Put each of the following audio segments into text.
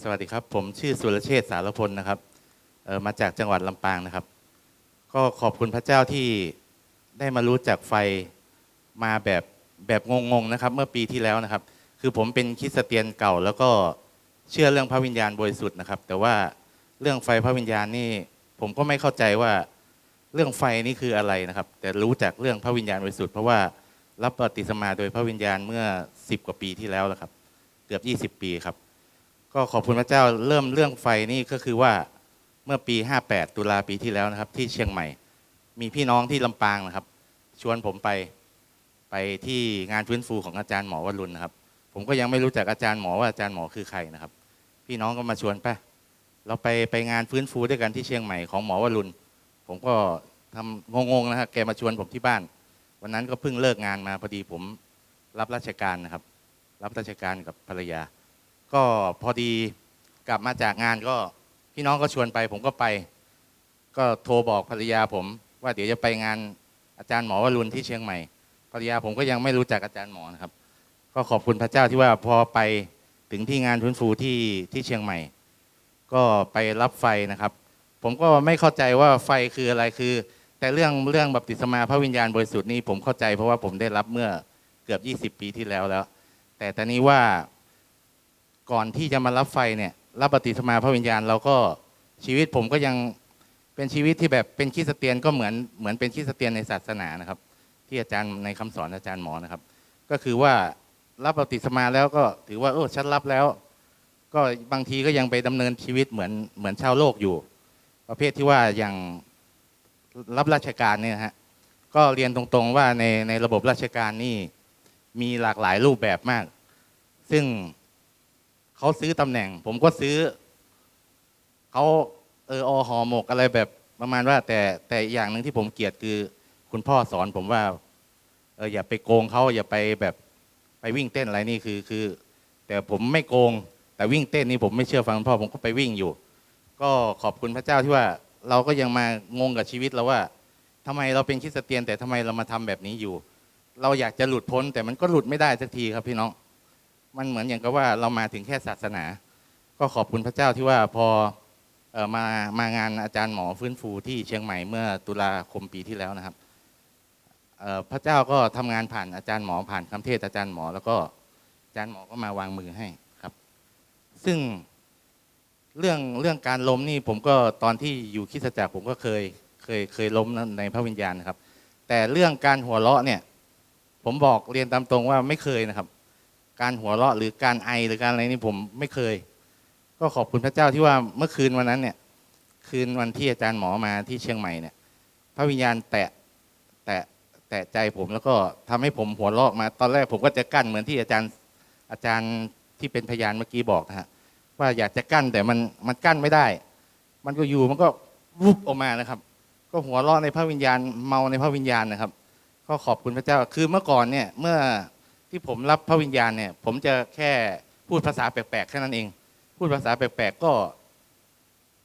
สวัสดีครับ ผมชื่อสุรเชษสารพลนะครับมาจากจังหวัดลำปางนะครับ ก็ขอบคุณพระเจ้าที่ได้มารู้จักไฟมาแบบแบบงงๆนะครับ เมื่อปีที่แล้วนะครับ คือผมเป็นคริสเตียนเก่า แล้วก็เชื่อเรื่องพระวิญญาณบริสุทธิ์นะครับ แต่ว่าเรื่องไฟพระวิญญาณนี่ผมก็ไม่เข้าใจว่าเรื่องไฟนี่คืออะไรนะครับ แต่รู้จักเรื่องพระวิญญาณบริสุทธิ์เพราะว่ารับปฏิสมาโดยพระวิญญาณเมื่อ 10 กว่าปีที่แล้วแล้วครับ เกือบ 20 ปีครับ ก็ขอบคุณพระเจ้าเริ่มเรื่องไฟนี่ก็คือว่าเมื่อปี 58 ตุลาปีที่แล้วนะครับ ที่เชียงใหม่ มีพี่น้องที่ลำปางนะครับ ชวนผมไปไปที่งานฟื้นฟูของอาจารย์หมอวรุณนะครับ ผมก็ยังไม่รู้จักอาจารย์หมอว่าอาจารย์หมอคือใครนะครับ พี่น้องก็มาชวนไปเราไปไปงานฟื้นฟูด้วยกันที่เชียงใหม่ของหมอวรุณผมก็ทำงงๆนะครับแกมาชวนผมที่บ้าน วันนั้นก็เพิ่งเลิกงานมาพอดีผมรับราชการนะครับ รับราชการกับภรรยา ก็พอดีกลับมาจากงานก็พี่น้องก็ชวนไป ผมก็ไป ก็โทรบอกภรรยาผม ว่าเดี๋ยวจะไปงานอาจารย์หมอวรุณที่เชียงใหม่ภรรยาผมก็ยังไม่รู้จักอาจารย์หมอนะครับ ก็ขอบคุณพระเจ้าที่ว่าพอไปถึงที่งานฟื้นฟูที่ที่เชียงใหม่ ก็ไปรับไฟนะครับ ผมก็ไม่เข้าใจว่าไฟคืออะไรคือ แต่เรื่องเรื่องบัพติศมาพระวิญญาณบริสุทธิ์นี่ผมเข้าใจเพราะว่าผมได้รับเมื่อเกือบ 20 ปีที่แล้วแล้ว แต่ตอนนี้ว่า ก่อนที่จะมารับไฟเนี่ย รับปฏิสมาพระวิญญาณเราก็ชีวิตผมก็ยังเป็นชีวิตที่แบบเป็นคริสเตียนก็เหมือนเหมือนเป็นคริสเตียนในศาสนานะครับ ที่อาจารย์ในคำสอนอาจารย์หมอนะครับ ก็คือว่ารับปฏิสมาแล้วก็ถือว่าโอ้ฉันรับแล้ว ก็บางทีก็ยังไปดำเนินชีวิตเหมือนเหมือนชาวโลกอยู่ ประเภทที่ว่าอย่างรับราชการเนี่ยฮะก็เรียนตรงๆว่าในในระบบราชการนี่มีหลากหลายรูปแบบมาก ซึ่ง เขาซื้อตำแหน่ง ผมก็ซื้อ เขาเอออหอหมกอะไรแบบประมาณว่า แต่แต่อย่างหนึ่งที่ผมเกลียดคือ คุณพ่อสอนผมว่า เอออย่าไปโกงเขาอย่าไปแบบไปวิ่งเต้นอะไรนี่คือคือ แต่ผมไม่โกง แต่วิ่งเต้นนี่ผมไม่เชื่อฟังคุณพ่อผมก็ไปวิ่งอยู่ ก็ขอบคุณพระเจ้าที่ว่า เราก็ยังมางงกับชีวิตเราว่าทำไมเราเป็นคริสเตียน แต่ทำไมเรามาทำแบบนี้อยู่ เราอยากจะหลุดพ้น แต่มันก็หลุดไม่ได้สักทีครับพี่น้อง มันเหมือนอย่างกับว่าเรามาถึงแค่ศาสนา ก็ขอบคุณพระเจ้าที่ว่าพอเออมามางานอาจารย์หมอฟื้นฟูที่เชียงใหม่เมื่อตุลาคมปีที่แล้วนะครับพระเจ้าก็ทำงานผ่านอาจารย์หมอผ่านคำเทศอาจารย์หมอ แล้วก็อาจารย์หมอก็มาวางมือให้ครับ ซึ่งเรื่องเรื่องการล้มนี่ผมก็ตอนที่อยู่คิดจักรผมก็เคยเคยเคยล้มในพระวิญญาณนะครับ แต่เรื่องการหัวเราะเนี่ย ผมบอกเรียนตามตรงว่าไม่เคยนะครับ การหัวเราะหรือการไอหรือการอะไรนี่ผมไม่เคย ก็ขอบคุณพระเจ้าที่ว่าเมื่อคืนวันนั้นเนี่ย คืนวันที่อาจารย์หมอมาที่เชียงใหม่เนี่ย พระวิญญาณแตะแตะแตะใจผมแล้วก็ทำให้ผมหัวเราะมา ตอนแรกผมก็จะกั้นเหมือนที่อาจารย์อาจารย์ที่เป็นพยานเมื่อกี้บอกนะฮะว่าอยากจะกั้นแต่มันมันกั้นไม่ได้ มันก็อยู่มันก็วุบออกมานะครับ ก็หัวเราะในพระวิญญาณเมาในพระวิญญาณนะครับ ก็ขอบคุณพระเจ้าคือเมื่อก่อนเนี่ยเมื่อ ที่ผมรับพระวิญญาณเนี่ย ผมจะแค่พูดภาษาแปลกๆแค่นั้นเอง พูดภาษาแปลกๆก็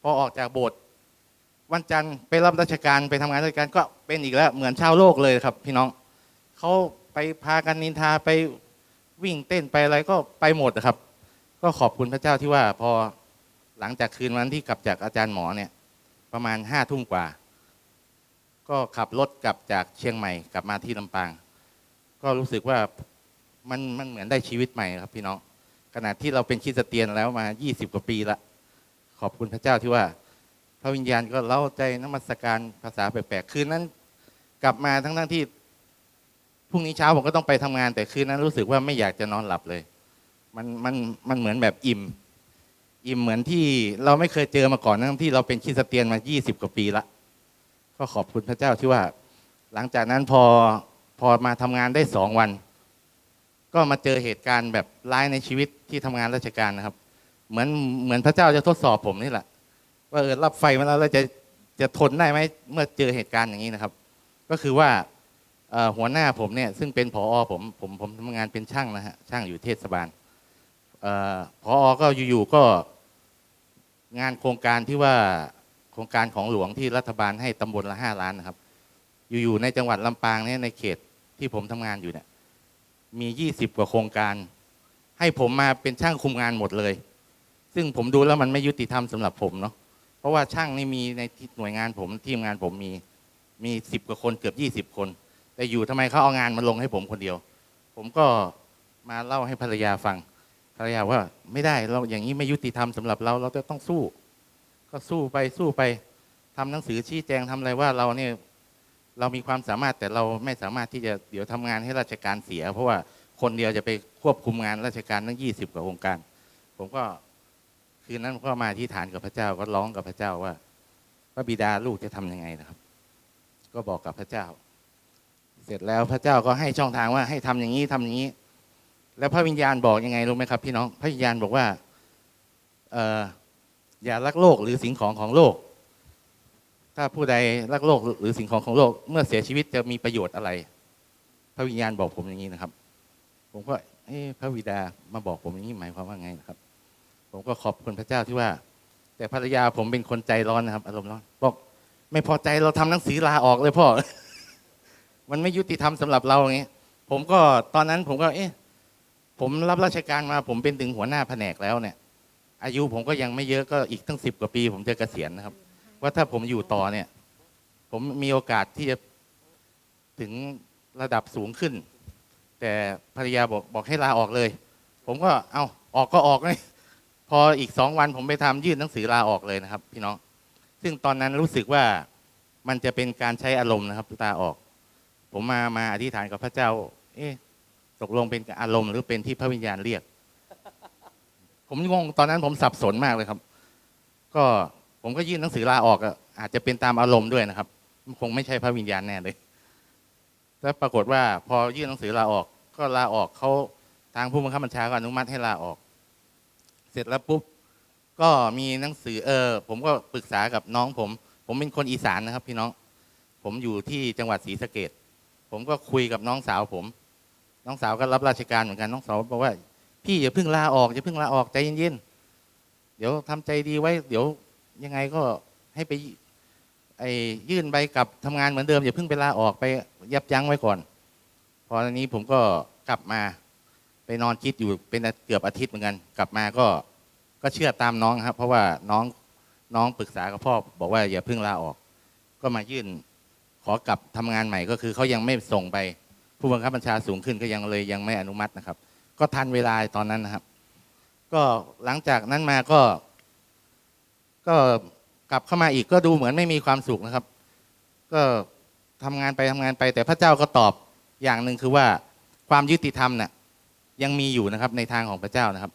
พอออกจากโบสถ์วันจันทร์ไปรับราชการไปทำงานราชการก็เป็นอีกแล้วเหมือนชาวโลกเลยครับ พี่น้องเขาไปพากันนินทาไปวิ่งเต้นไปอะไรก็ไปหมดนะครับ ก็ขอบคุณพระเจ้าที่ว่าพอหลังจากคืนวันที่กลับจากอาจารย์หมอเนี่ย ประมาณห้าทุ่มกว่า ก็ขับรถกลับจากเชียงใหม่กลับมาที่ลำปาง ก็รู้สึกว่า มันมันเหมือนได้ชีวิตใหม่ครับพี่น้องขณะที่เราเป็นคริสเตียนแล้วมา 20 กว่าปีละ ขอบคุณพระเจ้าที่ว่า พระวิญญาณก็เล่าใจนมัสการภาษาแปลกๆคืนนั้น กลับมาทั้งทั้งที่พรุ่งนี้เช้าผมก็ต้องไปทำงาน แต่คืนนั้นรู้สึกว่าไม่อยากจะนอนหลับเลย มันมันมันเหมือนแบบอิ่ม อิ่มเหมือนที่เราไม่เคยเจอมาก่อนทั้งที่เราเป็นคริสเตียนมา 20 กว่าปีละ ก็ขอบคุณพระเจ้าที่ว่า หลังจากนั้นพอพอมาทำงานได้สองวัน ก็มาเจอเหตุการณ์แบบร้ายในชีวิตที่ทำงานราชการนะครับ เหมือนเหมือนพระเจ้าจะทดสอบผมนี่แหละ ว่าเออรับไฟมาแล้วเราจะจะทนได้ไหมเมื่อเจอเหตุการณ์อย่างนี้นะครับ ก็คือว่าหัวหน้าผมเนี่ยซึ่งเป็นผอผมผมผมทำงานเป็นช่างนะฮะช่างอยู่เทศบาลเอ่อผอก็อยู่ๆก็งานโครงการที่ว่าโครงการของหลวงที่รัฐบาลให้ตำบลละห้าล้านนะครับ อยู่ๆในจังหวัดลำปางเนี่ยในเขตที่ผมทำงานอยู่เนี่ย มี 20 กว่าโครงการ ให้ผมมาเป็นช่างคุมงานหมดเลย ซึ่งผมดูแล้วมันไม่ยุติธรรมสำหรับผมเนาะเพราะว่าช่างนี่มีในหน่วยงานผมทีมงานผมมีมีสิบกว่าคนเกือบยี่สิบคน แต่อยู่ทำไมเขาเอางานมาลงให้ผมคนเดียว ผมก็มาเล่าให้ภรรยาฟัง ภรรยาว่าไม่ได้เราอย่างนี้ไม่ยุติธรรมสำหรับเราเราจะต้องสู้ ก็สู้ไปสู้ไปทำหนังสือชี้แจงทำอะไรว่าเราเนี่ย เรามีความสามารถแต่เราไม่สามารถที่จะเดี๋ยวทำงานให้ราชการเสีย เพราะว่าคนเดียวจะไปควบคุมงานราชการทั้งยี่สิบกว่าองค์การ ผมก็คืนนั้นผมก็มาที่ฐานกับพระเจ้าก็ร้องกับพระเจ้าว่าพระบิดาลูกจะทำยังไงนะครับ ก็บอกกับพระเจ้า เสร็จแล้วพระเจ้าก็ให้ช่องทางว่าให้ทำอย่างนี้ทำอย่างนี้ แล้วพระวิญญาณบอกยังไงรู้ไหมครับพี่น้องพระวิญญาณบอกว่าเอออย่ารักโลกหรือสิ่งของของโลก ถ้าผู้ใดรักโลกหรือสิ่งของของโลก เมื่อเสียชีวิตจะมีประโยชน์อะไร พระวิญญาณบอกผมอย่างนี้นะครับ ผมก็เอ๊พระวิดามาบอกผมอย่างนี้หมายความว่าไงนะครับ ผมก็ขอบคุณพระเจ้าที่ว่า แต่ภรรยาผมเป็นคนใจร้อนนะครับ อารมณ์ร้อนบอกไม่พอใจเราทำหนังสือลาออกเลยพ่อ มันไม่ยุติธรรมสำหรับเราอย่างนี้ผมก็ตอนนั้นผมก็ เอ๊ะผมรับราชการมา ผมเป็นถึงหัวหน้าแผนกแล้วเนี่ย อายุผมก็ยังไม่เยอะก็อีกตั้งสิบกว่าปี ผมจะเกษียณนะครับ ว่าถ้าผมอยู่ต่อเนี่ย ผมมีโอกาสที่จะถึงระดับสูงขึ้น แต่ภรรยาบอกบอกให้ลาออกเลย ผมก็เอาออกก็ออกเลยพออีกสองวันผมไปทำยื่นหนังสือลาออกเลยนะครับ พี่น้อง ซึ่งตอนนั้นรู้สึกว่ามันจะเป็นการใช้อารมณ์นะครับลาออก ผมมามาอธิษฐานกับพระเจ้า เอ๊ะตกลงเป็นอารมณ์หรือเป็นที่พระวิญญาณเรียก ผมงงตอนนั้นผมสับสนมากเลยครับ ก็ ผมก็ยื่นหนังสือลาออกอาจจะเป็นตามอารมณ์ด้วยนะครับ คงไม่ใช่พระวิญญาณแน่เลย แล้วปรากฏว่าพอยื่นหนังสือลาออก ก็ลาออกเขาทางผู้บังคับบัญชาก็อนุมัติให้ลาออก เสร็จแล้วปุ๊บก็มีหนังสือเออผมก็ปรึกษากับน้องผม ผมเป็นคนอีสานนะครับ พี่น้อง ผมอยู่ที่จังหวัดศรีสะเกดผมก็คุยกับน้องสาวผม น้องสาวก็รับราชการเหมือนกันน้องสาวบอกว่า พี่อย่าเพิ่งลาออกอย่าเพิ่งลาออกใจเย็นๆเดี๋ยวทำใจดีไว้ เดี๋ยว ยังไงก็ให้ไปไอ้ยื่นใบกลับทำงานเหมือนเดิมอย่าเพิ่งไปลาออกไปยับยั้งไว้ก่อน พอตอนนี้ผมก็กลับมาไปนอนคิดอยู่เป็นเกือบอาทิตย์เหมือนกัน กลับมาก็ก็เชื่อตามน้องครับ เพราะว่าน้องน้องปรึกษากับพ่อบอกว่าอย่าเพิ่งลาออก ก็มายื่นขอกลับทำงานใหม่ก็คือเขายังไม่ส่งไป ผู้บังคับบัญชาสูงขึ้นก็ยังเลยยังไม่อนุมัตินะครับ ก็ทันเวลาตอนนั้นนะครับ ก็หลังจากนั้นมาก็ ก็กลับเข้ามาอีกก็ดูเหมือนไม่มีความสุขนะครับ ก็ทำงานไปทำงานไป แต่พระเจ้าก็ตอบอย่างหนึ่งคือว่าความยุติธรรมน่ะยังมีอยู่นะครับในทางของพระเจ้านะครับ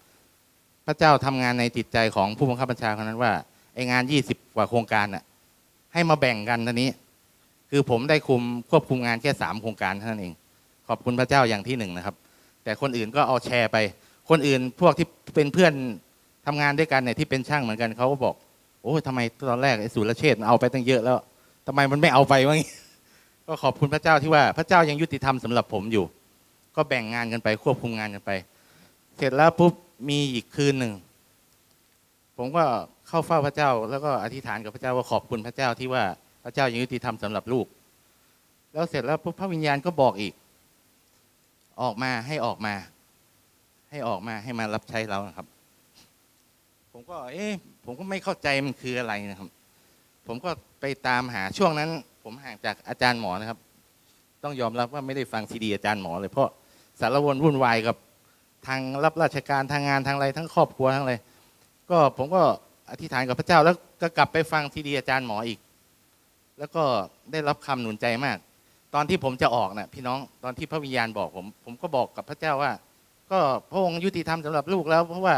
พระเจ้าทำงานในจิตใจของผู้บังคับบัญชาคนนั้นว่าไองานยี่สิบกว่าโครงการน่ะให้มาแบ่งกันทีนี้ คือผมได้คุมควบคุมงานแค่สามโครงการเท่านั้นเอง ขอบคุณพระเจ้าอย่างที่หนึ่งนะครับ แต่คนอื่นก็เอาแชร์ไป คนอื่นพวกที่เป็นเพื่อนทำงานด้วยกันเนี่ยที่เป็นช่างเหมือนกันเขาก็บอก โอ้ยทำไมตอนแรกไอ้สุรเชษฐ์มันเอาไปตั้งเยอะแล้วทำไมมันไม่เอาไปวะงี้ก็ขอบคุณพระเจ้าที่ว่าพระเจ้ายังยุติธรรมสำหรับผมอยู่ ก็แบ่งงานกันไปควบคุมงานกันไป เสร็จแล้วปุ๊บมีอีกคืนหนึ่ง ผมก็เข้าเฝ้าพระเจ้า แล้วก็อธิษฐานกับพระเจ้าว่าขอบคุณพระเจ้าที่ว่าพระเจ้ายังยุติธรรมสำหรับลูก แล้วเสร็จแล้วปุ๊บพระวิญญาณก็บอกอีก ออกมาให้ออกมา ให้ออกมาให้มารับใช้เรานะครับ ผมก็ เอ๊ะ ผมก็ไม่เข้าใจมันคืออะไรนะครับ ผมก็ไปตามหาช่วงนั้น ผมห่างจากอาจารย์หมอนะครับ ต้องยอมรับว่าไม่ได้ฟังซีดีอาจารย์หมอเลยเพราะสารวนวุ่นวายกับทางรับราชการทางงานทางอะไรทั้งครอบครัวทั้งอะไรก็ผมก็อธิษฐานกับพระเจ้าแล้วก็กลับไปฟังซีดีอาจารย์หมออีก แล้วก็ได้รับคำหนุนใจมาก ตอนที่ผมจะออกนะพี่น้องตอนที่พระวิญญาณบอกผม ผมก็บอกกับพระเจ้าว่า ก็พระองค์ยุติธรรมสำหรับลูกแล้ว เพราะว่า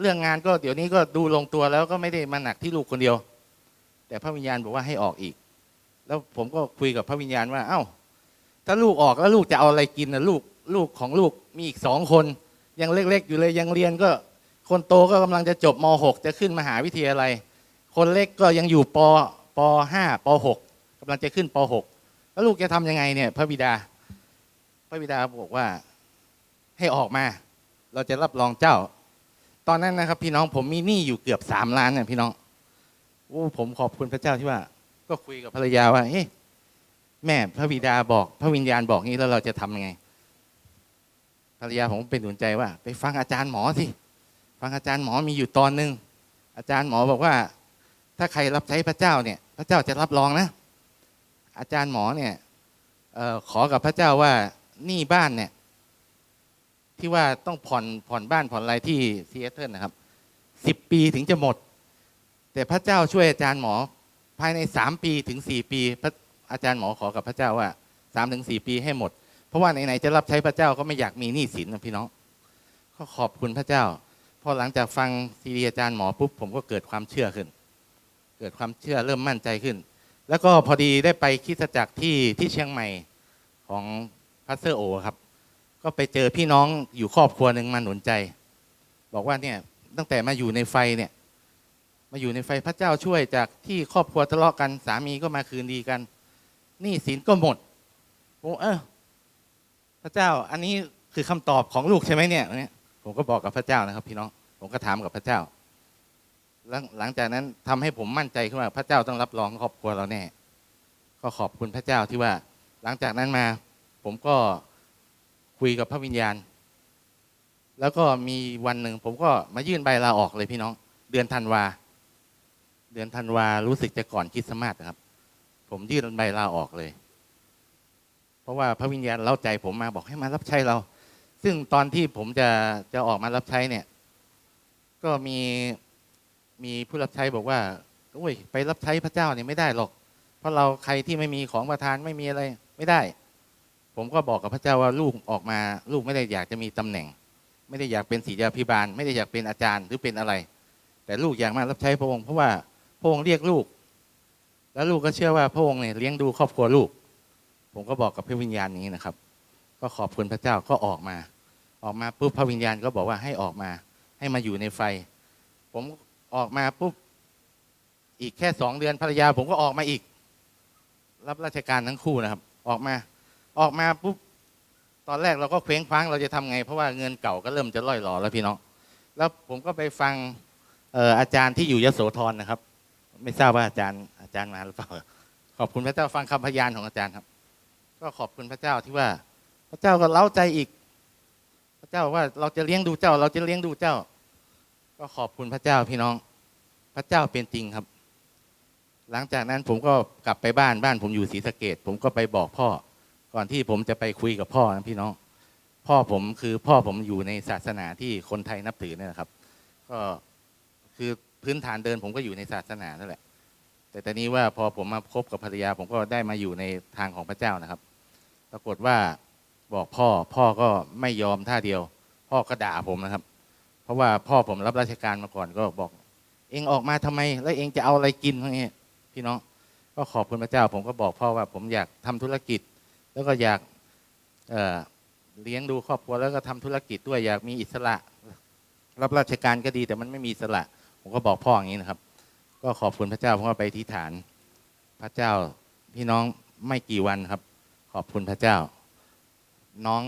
เรื่องงานก็เดี๋ยวนี้ก็ดูลงตัวแล้วก็ไม่ได้มาหนักที่ลูกคนเดียว แต่พระวิญญาณบอกว่าให้ออกอีก แล้วผมก็คุยกับพระวิญญาณว่า เอ้า ถ้าลูกออกแล้วลูกจะเอาอะไรกินนะลูกลูกของลูกมีอีกสองคน ยังเล็ก ๆ อยู่เลยยังเรียนก็คนโตก็กำลังจะจบม .6 จะขึ้นมหาวิทยาลัย คนเล็กก็ยังอยู่ปป .5 ป .6 กำลังจะขึ้นป .6 แล้วลูกจะทำยังไงเนี่ย พระบิดา พระบิดาบอกว่าให้ออกมา เราจะรับรองเจ้า ตอนนั้นนะครับ พี่น้องผมมีหนี้อยู่เกือบสามล้านเนี่ยพี่น้องโอ้ผมขอบคุณพระเจ้าที่ว่า ก็คุยกับภรรยาว่าเฮ้ยแม่พระบิดาบอก พระวิญญาณบอกงี้แล้วเราจะทำยังไง ภรรยาผมเป็นหนุนใจว่า ไปฟังอาจารย์หมอสิฟังอาจารย์หมอมีอยู่ตอนหนึ่งอาจารย์หมอบอกว่า ถ้าใครรับใช้พระเจ้าเนี่ย พระเจ้าจะรับรองนะ อาจารย์หมอเนี่ยออขอกับพระเจ้าว่าหนี้บ้านเนี่ย ที่ว่าต้องผ่อนผ่อนบ้านผ่อนอะไรที่ซีแอตเทิลนะครับสิบปีถึงจะหมด แต่พระเจ้าช่วยอาจารย์หมอ ภายในสามปีถึงสี่ปีพระอาจารย์หมอขอกับพระเจ้าว่าสามถึงสี่ปีให้หมด เพราะว่าไหนๆจะรับใช้พระเจ้าก็ไม่อยากมีหนี้สินนะพี่น้องก็ขอบคุณพระเจ้าพอหลังจากฟังซีดีอาจารย์หมอปุ๊บผมก็เกิดความเชื่อขึ้น เกิดความเชื่อเริ่มมั่นใจขึ้น แล้วก็พอดีได้ไปคิดจักรที่ที่เชียงใหม่ของพัสเซอร์โอครับ ก็ไปเจอพี่น้องอยู่ครอบครัวหนึ่งมาหนุนใจ บอกว่าเนี่ยตั้งแต่มาอยู่ในไฟเนี่ย มาอยู่ในไฟพระเจ้าช่วยจากที่ครอบครัวทะเลาะกันสามีก็มาคืนดีกันหนี้สินก็หมดผมเออพระเจ้าอันนี้คือคำตอบของลูกใช่ไหมเนี่ยเนี่ย ผมก็บอกกับพระเจ้านะครับ พี่น้องผมก็ถามกับพระเจ้าหลังหลังจากนั้นทำให้ผมมั่นใจขึ้นว่าพระเจ้าต้องรับรองครอบครัวเราแน่ก็ขอบคุณพระเจ้าที่ว่า หลังจากนั้นมา ผมก็ คุยกับพระวิญญาณ แล้วก็มีวันหนึ่งผมก็มายื่นใบลาออกเลยพี่น้อง เดือนธันวา เดือนธันวารู้สึกจะก่อนคริสต์มาสนะครับ ผมยื่นใบลาออกเลย เพราะว่าพระวิญญาณเล่าใจผมมาบอกให้มารับใช้เรา ซึ่งตอนที่ผมจะจะออกมารับใช้เนี่ย ก็มีมีผู้รับใช้บอกว่าโอ้ยไปรับใช้พระเจ้าเนี่ยไม่ได้หรอก เพราะเราใครที่ไม่มีของประทานไม่มีอะไรไม่ได้ ผมก็บอกกับพระเจ้าว่าลูกออกมา ลูกไม่ได้อยากจะมีตำแหน่ง ไม่ได้อยากเป็นศิษยาภิบาล ไม่ได้อยากเป็นอาจารย์หรือเป็นอะไร แต่ลูกอยากมารับใช้พระองค์เพราะว่าพระองค์เรียกลูก แล้วลูกก็เชื่อว่าพระองค์เนี่ยเลี้ยงดูครอบครัวลูก ผมก็บอกกับพระวิญญาณนี้นะครับ ก็ขอบคุณพระเจ้าก็ออกมา ออกมาปุ๊บพระวิญญาณก็บอกว่าให้ออกมา ให้มาอยู่ในไฟ ผมออกมาปุ๊บอีกแค่สองเดือนภรรยา ผมก็ออกมาอีก รับราชการทั้งคู่นะครับ ออกมา ออกมาปุ๊บตอนแรกเราก็เคว้งคว้างเราจะทำไง เพราะว่าเงินเก่าก็เริ่มจะล่อยหลอแล้วพี่น้องแล้วผมก็ไปฟังอาจารย์ที่อยู่ยโสธรนะครับ ไม่ทราบว่าอาจารย์อาจารย์มาหรือเปล่าขอบคุณพระเจ้าฟังคำพยานของอาจารย์ครับ ก็ขอบคุณพระเจ้าที่ว่า พระเจ้าก็เล้าใจอีก พระเจ้าว่าเราจะเลี้ยงดูเจ้า เราจะเลี้ยงดูเจ้า ก็ขอบคุณพระเจ้าพี่น้อง พระเจ้าเป็นจริงครับ หลังจากนั้นผมก็กลับไปบ้านบ้านผมอยู่ศรีสะเกดผมก็ไปบอกพ่อ ก่อนที่ผมจะไปคุยกับพ่อนะพี่น้อง พ่อผมคือพ่อผมอยู่ในศาสนาที่คนไทยนับถือเนี่ยนะครับ ก็คือพื้นฐานเดินผมก็อยู่ในศาสนานั่นแหละ แต่ตอนนี้ว่าพอผมมาคบกับภรรยา ผมก็ได้มาอยู่ในทางของพระเจ้านะครับ ปรากฏว่าบอกพ่อพ่อก็ไม่ยอมท่าเดียว พ่อก็ด่าผมนะครับ เพราะว่าพ่อผมรับราชการมาก่อนก็บอก เองออกมาทำไม แล้วเองจะเอาอะไรกินพวกนี้พี่น้องก็ขอบคุณพระเจ้า ผมก็บอกพ่อว่าผมอยากทำธุรกิจ แล้วก็อยากเเลี้ยงดูครอบครัวแล้วก็ทำธุรกิจด้วยอยากมีอิสระ รับราชการก็ดีแต่มันไม่มีอิสระ ผมก็บอกพ่ออย่างนี้นะครับ ก็ขอบคุณพระเจ้าผมก็ไปที่ฐาน พระเจ้าพี่น้องไม่กี่วันครับ ขอบคุณพระเจ้า น้อง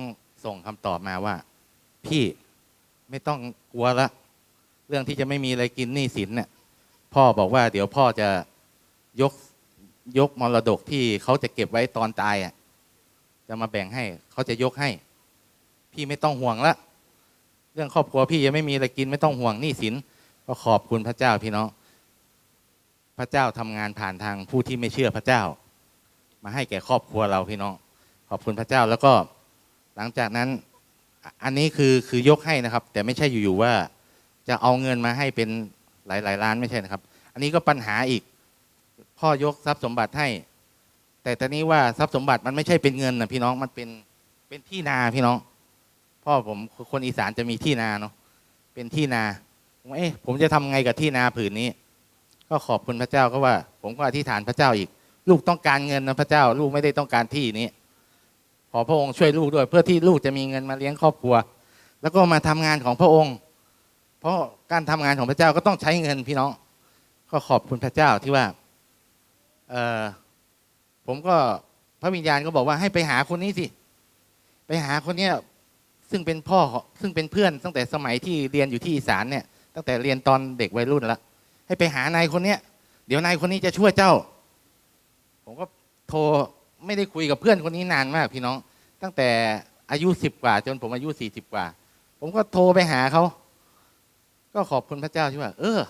ส่งคำตอบมาว่า พี่ไม่ต้องกลัวละ เรื่องที่จะไม่มีอะไรกินหนี้สินเนี่ยพ่อบอกว่าเดี๋ยวพ่อจะยกยกมรดกที่เขาจะเก็บไว้ตอนตายอะ จะมาแบ่งให้ เขาจะยกให้ พี่ไม่ต้องห่วงละเรื่องครอบครัวพี่ยังไม่มีอะไรกินไม่ต้องห่วงหนี้สินก็ขอบคุณพระเจ้าพี่น้องพระเจ้าทำงานผ่านทางผู้ที่ไม่เชื่อพระเจ้า มาให้แก่ครอบครัวเราพี่น้อง ขอบคุณพระเจ้าแล้วก็หลังจากนั้นอันนี้คือคือยกให้นะครับ แต่ไม่ใช่อยู่ๆว่า จะเอาเงินมาให้เป็นหลายๆล้านไม่ใช่นะครับ อันนี้ก็ปัญหาอีก พ่อยกทรัพย์สมบัติให้ แต่ตอนนี้ว่าทรัพย์สมบัติมันไม่ใช่เป็นเงินนะพี่น้องมันเป็นเป็นที่นาพี่น้องพ่อผมคนอีสานจะมีที่นาเนาะเป็นที่นาผมเอ๊ะผมจะทำไงกับที่นาผืนนี้ ก็ขอบคุณพระเจ้าก็ว่า ผมก็อธิษฐานพระเจ้าอีก ลูกต้องการเงินนะพระเจ้า ลูกไม่ได้ต้องการที่นี้ขอพระองค์ช่วยลูกด้วย เพื่อที่ลูกจะมีเงินมาเลี้ยงครอบครัว แล้วก็มาทำงานของพระองค์ เพราะการทำงานของพระเจ้าก็ต้องใช้เงินพี่น้อง ก็ขอบคุณพระเจ้าที่ว่า เออ ผมก็พระวิญญาณก็บอกว่าให้ไปหาคนนี้สิ ไปหาคนเนี้ยซึ่งเป็นพ่อซึ่งเป็นเพื่อนตั้งแต่สมัยที่เรียนอยู่ที่อีสานเนี่ย ตั้งแต่เรียนตอนเด็กวัยรุ่นละให้ไปหานายคนเนี้ยเดี๋ยวนายคนนี้จะช่วยเจ้า ผมก็โทรไม่ได้คุยกับเพื่อนคนนี้นานมากพี่น้อง ตั้งแต่อายุสิบกว่า จนผมอายุสี่สิบกว่า ผมก็โทรไปหาเขาก็ขอบคุณพระเจ้าที่ว่า เออ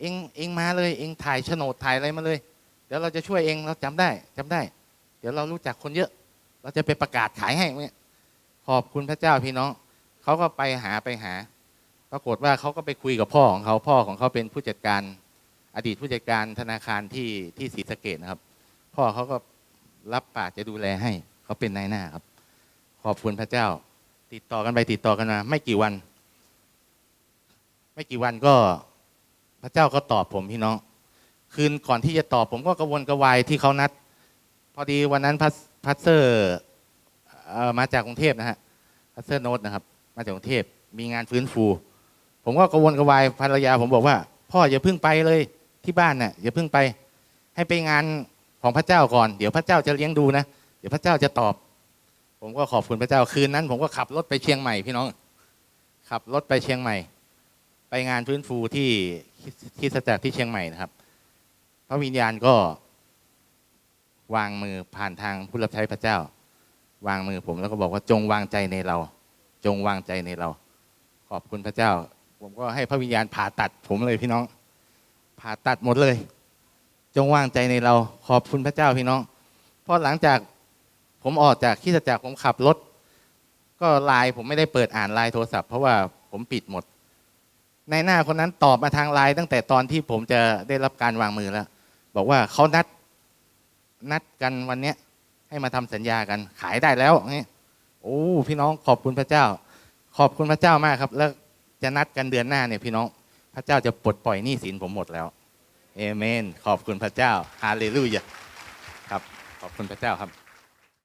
เองเองมาเลย เองถ่ายโฉนดถ่ายอะไรมาเลย เดี๋ยวเราจะช่วยเองเราจำได้จำได้ เดี๋ยวเรารู้จักคนเยอะ เราจะไปประกาศขายให้เนี่ยขอบคุณพระเจ้าพี่น้องเขาก็ไปหาไปหา ปรากฏว่าเขาก็ไปคุยกับพ่อของเขาพ่อของเขาเป็นผู้จัดการอดีตผู้จัดการธนาคารที่ที่ศรีสะเกดนะครับ พ่อเขาก็รับปากจะดูแลให้เขาเป็นนายหน้าครับ ขอบคุณพระเจ้า ติดต่อกันไปติดต่อกันมา ไม่กี่วัน ไม่กี่วันก็พระเจ้าก็ตอบผมพี่น้อง คืนก่อนที่จะตอบผมก็กระวนกระวายที่เขานัด พอดีวันนั้นพัสพัสเซอร์มาจากกรุงเทพนะฮะพัสเซอร์โนตนะครับ มาจากกรุงเทพมีงานฟื้นฟู ผมก็กระวนกระวายภรรยา ผมบอกว่า พ่ออย่าเพิ่งไปเลยที่บ้านน่ะอย่าเพิ่งไป ให้ไปงานของพระเจ้าก่อนเดี๋ยวพระเจ้าจะเลี้ยงดูนะเดี๋ยวพระเจ้าจะตอบ ผมก็ขอบคุณพระเจ้าคืนนั้น ผมก็ขับรถไปเชียงใหม่พี่น้อง ขับรถไปเชียงใหม่ ไปงานฟื้นฟูที่ที่สจักรที่เชียงใหม่นะครับ พระวิญญาณก็ วางมือผ่านทางผู้รับใช้พระเจ้า วางมือผมแล้วก็บอกว่าจงวางใจในเรา จงวางใจในเรา ขอบคุณพระเจ้า ผมก็ให้พระวิญญาณผ่าตัดผมเลยพี่น้อง ผ่าตัดหมดเลย จงวางใจในเรา ขอบคุณพระเจ้าพี่น้องเพราะหลังจากผมออกจากคิดจักรผมขับรถ ก็ไลน์ผมไม่ได้เปิดอ่านไลน์โทรศัพท์เพราะว่าผมปิดหมด ในหน้าคนนั้นตอบมาทางไลน์ตั้งแต่ตอนที่ผมจะได้รับการวางมือแล้ว บอกว่าเขานัดนัดกันวันเนี้ย ให้มาทำสัญญากันขายได้แล้วนี่โอ้พี่น้องขอบคุณพระเจ้า ขอบคุณพระเจ้ามากครับ แล้วจะนัดกันเดือนหน้าเนี่ยพี่น้อง พระเจ้าจะปลดปล่อยหนี้สินผมหมดแล้วเอเมน ขอบคุณพระเจ้าฮาเลลูยาครับ ขอบคุณพระเจ้าครับ